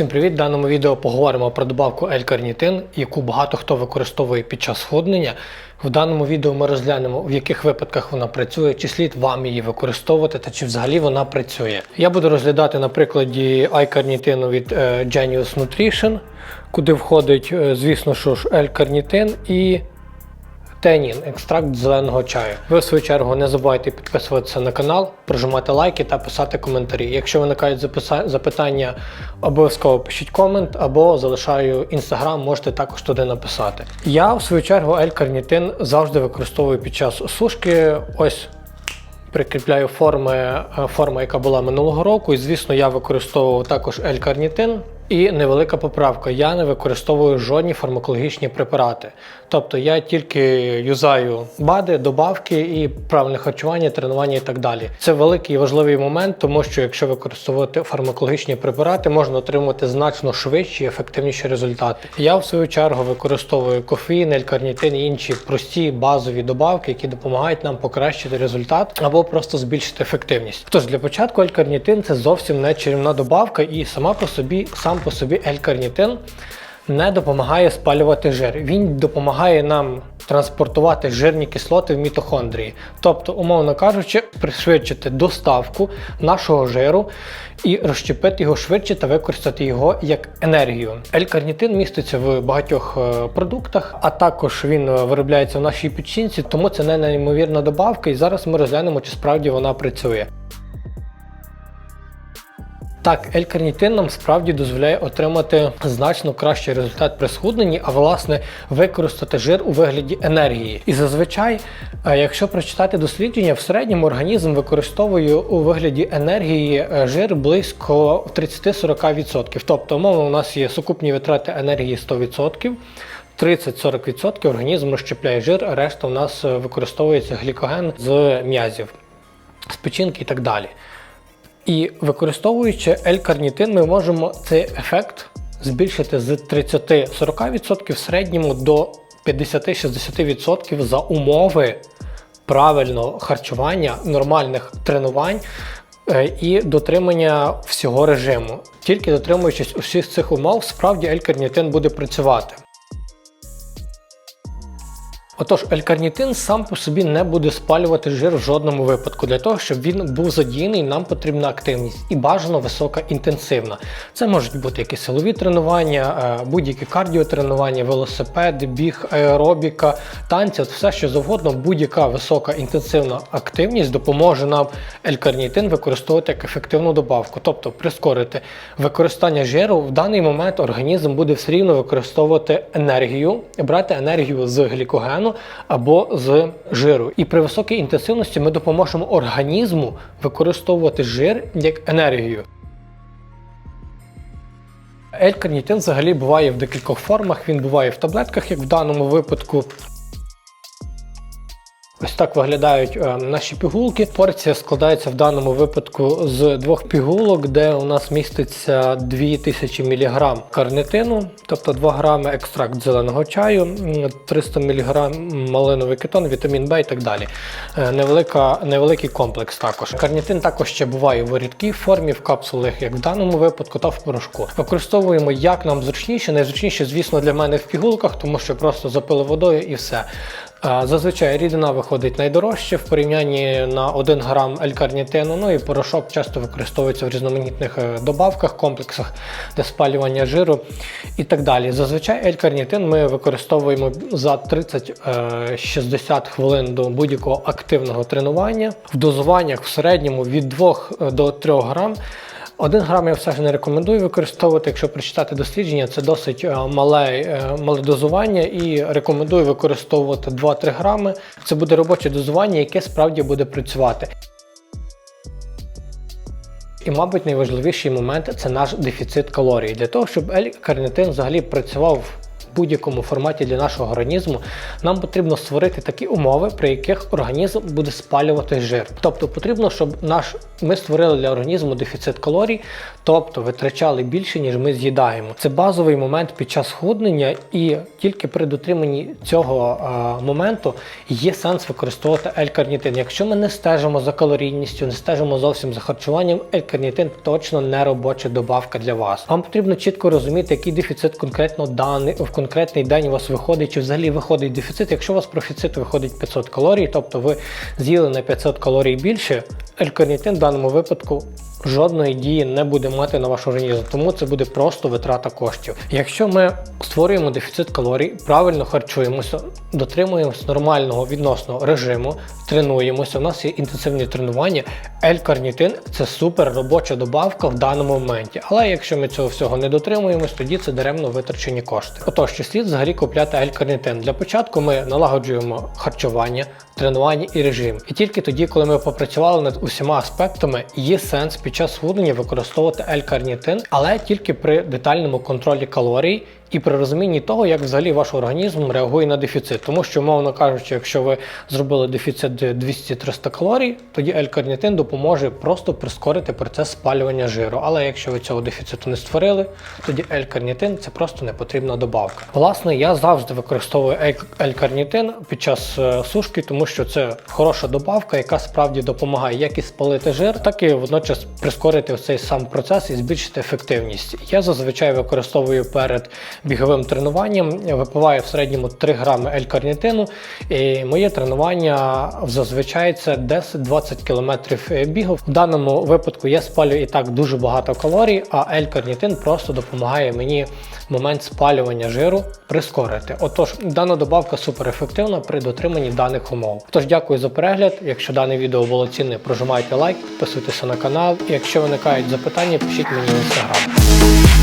Всім привіт! В даному відео поговоримо про добавку L-карнітин, яку багато хто використовує під час схуднення. В даному відео ми розглянемо, в яких випадках вона працює, чи слід вам її використовувати та чи взагалі вона працює. Я буду розглядати на прикладі I-карнітину від е, Genius Nutrition, куди входить, е, звісно, що ж L-карнітин і Тенін, екстракт зеленого чаю. Ви в свою чергу не забувайте підписуватися на канал, прожимати лайки та писати коментарі. Якщо виникають запитання, обов'язково пишіть комент або залишаю інстаграм, можете також туди написати. Я в свою чергу L-карнітин завжди використовую під час сушки. Ось прикріпляю форми, е, форма, яка була минулого року. І звісно, я використовував також L-карнітин. І невелика поправка. Я не використовую жодні фармакологічні препарати. Тобто я тільки юзаю БАДи, добавки і правильне харчування, тренування і так далі. Це великий важливий момент, тому що якщо використовувати фармакологічні препарати, можна отримати значно швидші і ефективніші результати. Я в свою чергу використовую кофеїн, L-карнітин і інші прості базові добавки, які допомагають нам покращити результат або просто збільшити ефективність. Тож для початку L-карнітин це зовсім не чарівна добавка, і сама по собі, сам по собі L-карнітин не допомагає спалювати жир. Він допомагає нам транспортувати жирні кислоти в мітохондрії, тобто, умовно кажучи, пришвидшити доставку нашого жиру і розщепити його швидше та використати його як енергію. L-карнітин міститься в багатьох е, продуктах, а також він е, виробляється в нашій печінці, тому це не неймовірна добавка. І зараз ми розглянемо, чи справді вона працює. Так, L-карнітин нам справді дозволяє отримати значно кращий результат при схудненні, а власне використати жир у вигляді енергії. І зазвичай, е, якщо прочитати дослідження, в середньому організм використовує у вигляді енергії е, жир близько 30-40%. Тобто, умовно, у нас є сукупні витрати енергії 100%. 30-40% організм розщепляє жир, а решта у нас е, використовується глікоген з м'язів, з печінки і так далі. І використовуючи L-карнітин, ми можемо цей ефект збільшити з 30-40% в середньому до 50-60% за умови правильного харчування, нормальних тренувань е, і дотримання всього режиму. Тільки дотримуючись усіх цих умов, справді L-карнітин буде працювати. Отож, L-карнітин сам по собі не буде спалювати жир в жодному випадку. Для того, щоб він був задіяний, нам потрібна активність і бажано висока інтенсивна. Це можуть бути якісь силові тренування, е, будь-які кардіотренування, велосипед, біг, аеробіка, танці, все що завгодно, будь-яка висока інтенсивна активність допоможе нам L-карнітин використовувати як ефективну добавку, тобто прискорити використання жиру. В даний момент організм буде все рівно використовувати енергію, брати енергію з глікогену або з жиру. І при високій інтенсивності ми допоможемо організму використовувати жир як енергію. L-карнітин взагалі буває в декількох формах. Він буває в таблетках, як в даному випадку. Ось так виглядають е, наші пігулки. Порція складається в даному випадку з двох пігулок, де у нас міститься 2000 мг карнитину, тобто 2 грами екстракт зеленого чаю, 300 мг малиновий кетон, вітамін Б і так далі. Е, Невелика, невеликий комплекс також. Карнітин також ще буває в рідкій формі, в капсулах, як в даному випадку, та в порошку. Використовуємо як нам зручніше. Найзручніше, звісно, для мене в пігулках, тому що просто запили водою і все. Зазвичай рідина виходить найдорожче в порівнянні на 1 грам L-карнітину. Ну і порошок часто використовується в різноманітних е, добавках, комплексах для спалювання жиру і так далі. Зазвичай L-карнітин ми використовуємо за 30-60 хвилин до будь-якого активного тренування. В дозуваннях в середньому від 2 до 3 грам. Один грам я все ж не рекомендую використовувати. Якщо прочитати дослідження, це досить е, мале, е, мале дозування і рекомендую використовувати 2-3 грами. Це буде робоче дозування, яке справді буде працювати. І, мабуть, найважливіший момент це наш дефіцит калорій. Для того, щоб L-карнітин взагалі працював в будь-якому форматі для нашого організму, нам потрібно створити такі умови, при яких організм буде спалювати жир. Тобто потрібно, щоб наш ми створили для організму дефіцит калорій, тобто витрачали більше, ніж ми з'їдаємо. Це базовий момент під час худнення, і тільки при дотриманні цього а, моменту є сенс використовувати L-карнітин. Якщо ми не стежимо за калорійністю, не стежимо зовсім за харчуванням, L-карнітин точно не робоча добавка для вас. Вам потрібно чітко розуміти, який дефіцит конкретно даний в конкретний день у вас виходить, чи взагалі виходить дефіцит. Якщо у вас профіцит виходить 500 калорій, тобто ви з'їли на 500 калорій більше, L-карнітин в даному випадку жодної дії не буде мати на ваш організм, тому це буде просто витрата коштів. Якщо ми створюємо дефіцит калорій, правильно харчуємося, дотримуємося нормального відносного режиму, тренуємося. У нас є інтенсивні тренування. L-карнітин це супер робоча добавка в даному моменті. Але якщо ми цього всього не дотримуємось, тоді це даремно витрачені кошти. Отож, чи слід взагалі купляти L-карнітин? Для початку ми налагоджуємо харчування, тренування і режим. І тільки тоді, коли ми попрацювали над усіма аспектами, є сенс під час схуднення використовувати L-карнітин, але тільки при детальному контролі калорій. І при розумінні того, як взагалі ваш організм реагує на дефіцит. Тому що, мовно кажучи, якщо ви зробили дефіцит 200-300 калорій, тоді L-карнітин допоможе просто прискорити процес спалювання жиру. Але якщо ви цього дефіциту не створили, тоді L-карнітин це просто не потрібна добавка. Власне, я завжди використовую L-карнітин під час е, сушки, тому що це хороша добавка, яка справді допомагає як і спалити жир, так і водночас прискорити цей сам процес і збільшити ефективність. Я зазвичай використовую перед біговим тренуванням, випиваю в середньому 3 грами L-карнітину. І моє тренування зазвичай це 10-20 км бігу. В даному випадку я спалюю і так дуже багато калорій, а L-карнітин просто допомагає мені момент спалювання жиру прискорити. Отож, дана добавка супер ефективна при дотриманні даних умов. Тож дякую за перегляд. Якщо дане відео було цінне, прожимайте лайк, підписуйтеся на канал. І якщо виникають запитання, пишіть мені в інстаграм.